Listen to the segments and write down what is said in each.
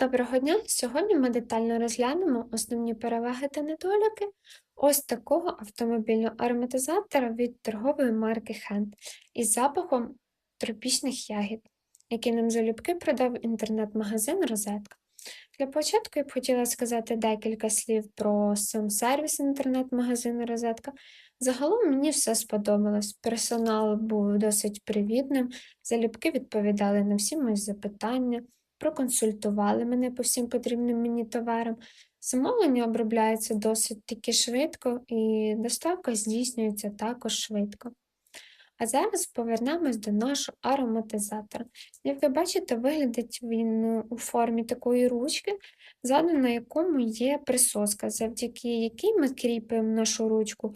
Доброго дня! Сьогодні ми детально розглянемо основні переваги та недоліки ось такого автомобільного ароматизатора від торгової марки Hand із запахом тропічних ягід, який нам залюбки продав інтернет-магазин Розетка. Для початку я б хотіла сказати декілька слів про сам сервіс інтернет-магазину Розетка. Загалом мені все сподобалось. Персонал був досить привітним, залюбки відповідали на всі мої запитання проконсультували мене по всім потрібним мені товарам. Замовлення обробляється досить таки швидко, і доставка здійснюється також швидко. А зараз повернемось до нашого ароматизатора. Як ви бачите, виглядить він ну, у формі такої ручки, ззаду на якому є присоска, завдяки якій ми кріпимо нашу ручку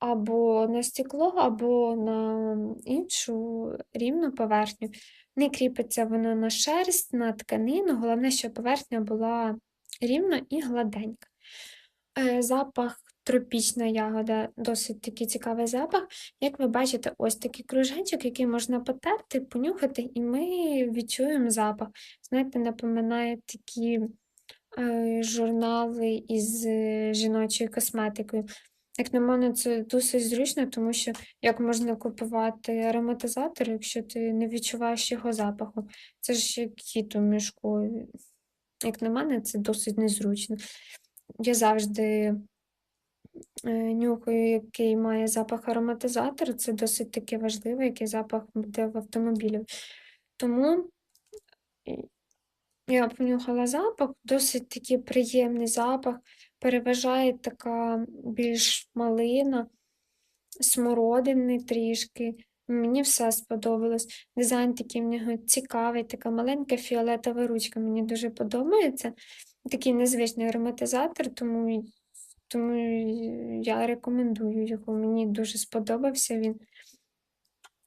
або на стекло, або на іншу рівну поверхню. Не кріпиться воно на шерсть, на тканину, головне, щоб поверхня була рівна і гладенька. Е, запах тропічна ягода, досить такий цікавий запах. Як ви бачите, ось такий кружечок, який можна потерти, понюхати, і ми відчуємо запах. Знаєте, напоминає такі е, журнали із е, жіночою косметикою. Як на мене, це досить зручно, тому що як можна купувати ароматизатор, якщо ти не відчуваєш його запаху? Це ж як кіт у мішку. Як на мене, це досить незручно. Я завжди е, нюхаю, який має запах ароматизатор, це досить таки важливо, який запах буде в автомобілі. Тому я понюхала запах, досить такий приємний запах, переважає така більш малина, смородини трішки. Мені все сподобалось. Дизайн такий в нього цікавий, така маленька фіолетова ручка. Мені дуже подобається. Такий незвичний ароматизатор, тому тому я рекомендую його. Мені дуже сподобався він.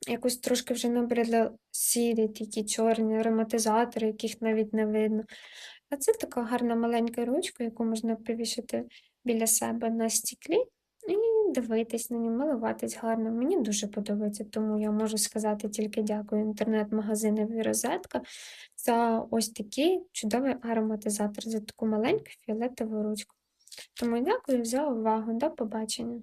Якось трошки вже набридли сірі, такі чорні ароматизатори, яких навіть не видно. А це така гарна маленька ручка, яку можна повішати біля себе на стіклі і дивитись на нього, милуватись гарно. Мені дуже подобається, тому я можу сказати тільки дякую інтернет-магазинові розетка за ось такий чудовий ароматизатор, за таку маленьку фіолетову ручку. Тому дякую за увагу. До побачення!